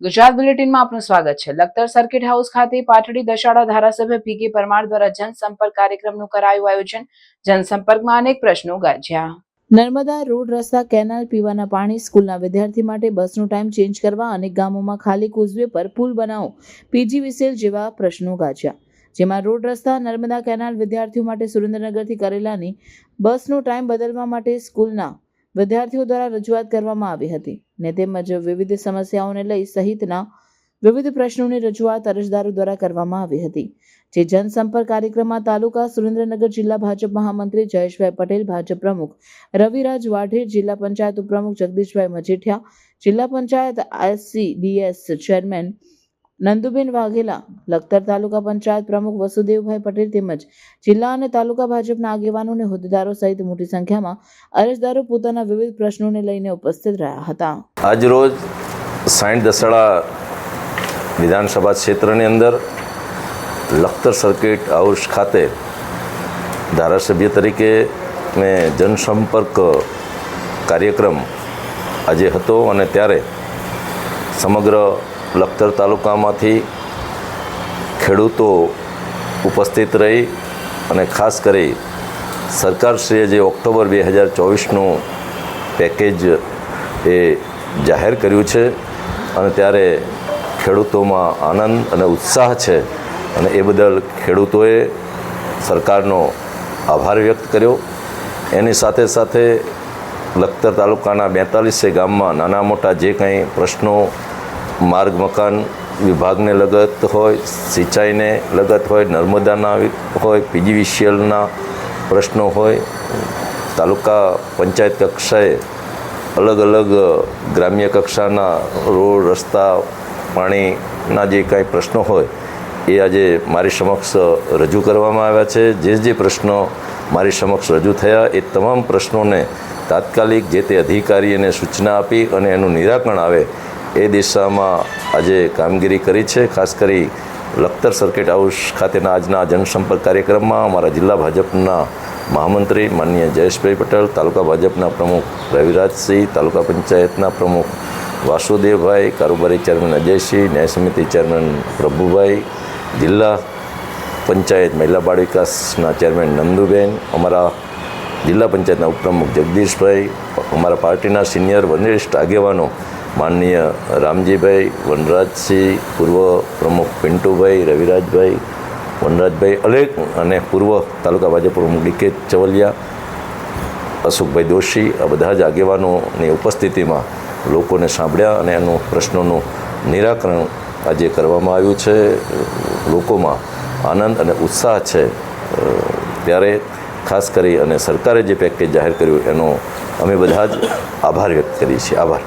ગુજરાત બુલેટિનમાં આપનું સ્વાગત છે. લખતર સર્કિટ હાઉસ ખાતે પાટડી દશાડા ધારાસભ્ય પીકે પરમાર દ્વારા જનસંપર્ક કાર્યક્રમનું કરાયું આયોજન. જનસંપર્કમાં અનેક પ્રશ્નો ગાજ્યા નર્મદા રોડ રસ્તા કેનાલ પીવાના પાણી સ્કૂલના વિદ્યાર્થી માટે બસનો ટાઈમ ચેન્જ કરવા અનેક ગામોમાં ખાલી કોઝવે પર પુલ બનાવો પીજી વિસેલ જેવા પ્રશ્નો ગાજ્યા જેમાં રોડ રસ્તા, નર્મદા કેનાલ વિદ્યાર્થીઓ માટે સુરેન્દ્રનગરથી કરેલાની બસનો ટાઈમ બદલવા માટે સ્કૂલના વિદ્યાર્થીઓ દ્વારા રજૂઆત કરવામાં આવી હતી ને તેમજ વિવિધ સમસ્યાઓને લઈ સહિતના વિવિધ પ્રશ્નોની રજૂઆત અરજદારો દ્વારા કરવામાં આવી હતી. જે જનસંપર્ક કાર્યક્રમમાં તાલુકા સુરેન્દ્રનગર જિલ્લા ભાજપ મહામંત્રી જયેશભાઈ પટેલ, ભાજપ પ્રમુખ રવિરાજ વાઢેર જિલ્લા પંચાયત ઉપપ્રમુખ જગદીશભાઈ મજીઠિયા, જિલ્લા પંચાયત આઈસીડીએસ ચેરમેન નંદુબેન વાઘેલા, લખતર તાલુકા પંચાયત પ્રમુખ વસુદેવભાઈ પટેલ તેમજ જિલ્લા અને તાલુકા ભાજપના આગેવાનો અને હોદ્દેદારો સહિત મોટી સંખ્યામાં અરજદારો પોતાના વિવિધ પ્રશ્નોને લઈને ઉપસ્થિત રહ્યા હતા. આજરોજ સાઈઠ દસડા વિધાનસભા ક્ષેત્રની અંદર લખતર સર્કિટ હાઉસ ખાતે ધારાસભ્ય તરીકે મેં જનસંપર્ક કાર્યક્રમ આજે હતો અને ત્યારે સમગ્ર લખતર તાલુકામાંથી ખેડૂતો ઉપસ્થિત રહી અને ખાસ કરી સરકારશ્રીએ જે ઓક્ટોબર બે હજાર ચોવીસનું પેકેજ એ જાહેર કર્યું છે અને ત્યારે ખેડૂતોમાં આનંદ અને ઉત્સાહ છે અને એ બદલ ખેડૂતોએ સરકારનો આભાર વ્યક્ત કર્યો. એની સાથે સાથે લખતર તાલુકાના બેતાલીસે ગામમાં નાના મોટા જે કંઈ પ્રશ્નો માર્ગ મકાન વિભાગને લગત હોય, સિંચાઈને લગત હોય, નર્મદાના હોય પીજીવીસીએલના પ્રશ્નો હોય, તાલુકા પંચાયત કક્ષાએ અલગ અલગ ગ્રામ્ય કક્ષાના રોડ, રસ્તા, પાણીના જે કાંઈ પ્રશ્નો હોય, એ આજે મારી સમક્ષ રજૂ કરવામાં આવ્યા છે. જે જે પ્રશ્નો મારી સમક્ષ રજૂ થયા, એ તમામ પ્રશ્નોને તાત્કાલિક જે તે અધિકારીને સૂચના આપી અને એનું નિરાકરણ આવે એ દિશામાં આજે કામગીરી કરી છે, ખાસ કરી લખતર સર્કિટ હાઉસ ખાતેના આજના જનસંપર્ક કાર્યક્રમમાં અમારા જિલ્લા ભાજપના મહામંત્રી માનનીય જયેશભાઈ પટેલ, તાલુકા ભાજપના પ્રમુખ રવિરાજસિંહ, તાલુકા પંચાયતના પ્રમુખ વાસુદેવભાઈ, કારોબારી ચેરમેન અજયસિંહ, ન્યાય સમિતિ ચેરમેન પ્રભુભાઈ, જિલ્લા પંચાયત મહિલા બાળ વિકાસના ચેરમેન નંદુબેન, અમારા જિલ્લા પંચાયતના ઉપપ્રમુખ જગદીશભાઈ, અમારા પાર્ટીના સિનિયર વરિષ્ઠ આગેવાનો માનનીય રામજીભાઈ, વનરાજસિંહ, પૂર્વ પ્રમુખ પિન્ટુભાઈ, રવિરાજભાઈ, વનરાજભાઈ અલેક અને પૂર્વ તાલુકા ભાજપ પ્રમુખ ડીકે ચવલિયા, અશોકભાઈ દોશી આ બધા જ આગેવાનોની ઉપસ્થિતિમાં લોકોને સાંભળ્યા અને એનું પ્રશ્નોનું નિરાકરણ આજે કરવામાં આવ્યું છે. લોકોમાં આનંદ અને ઉત્સાહ છે. ત્યારે ખાસ કરી અને સરકારે જે પેકેજ જાહેર કર્યું એનો અમે બધા જ આભાર વ્યક્ત કરીએ છીએ. આભાર.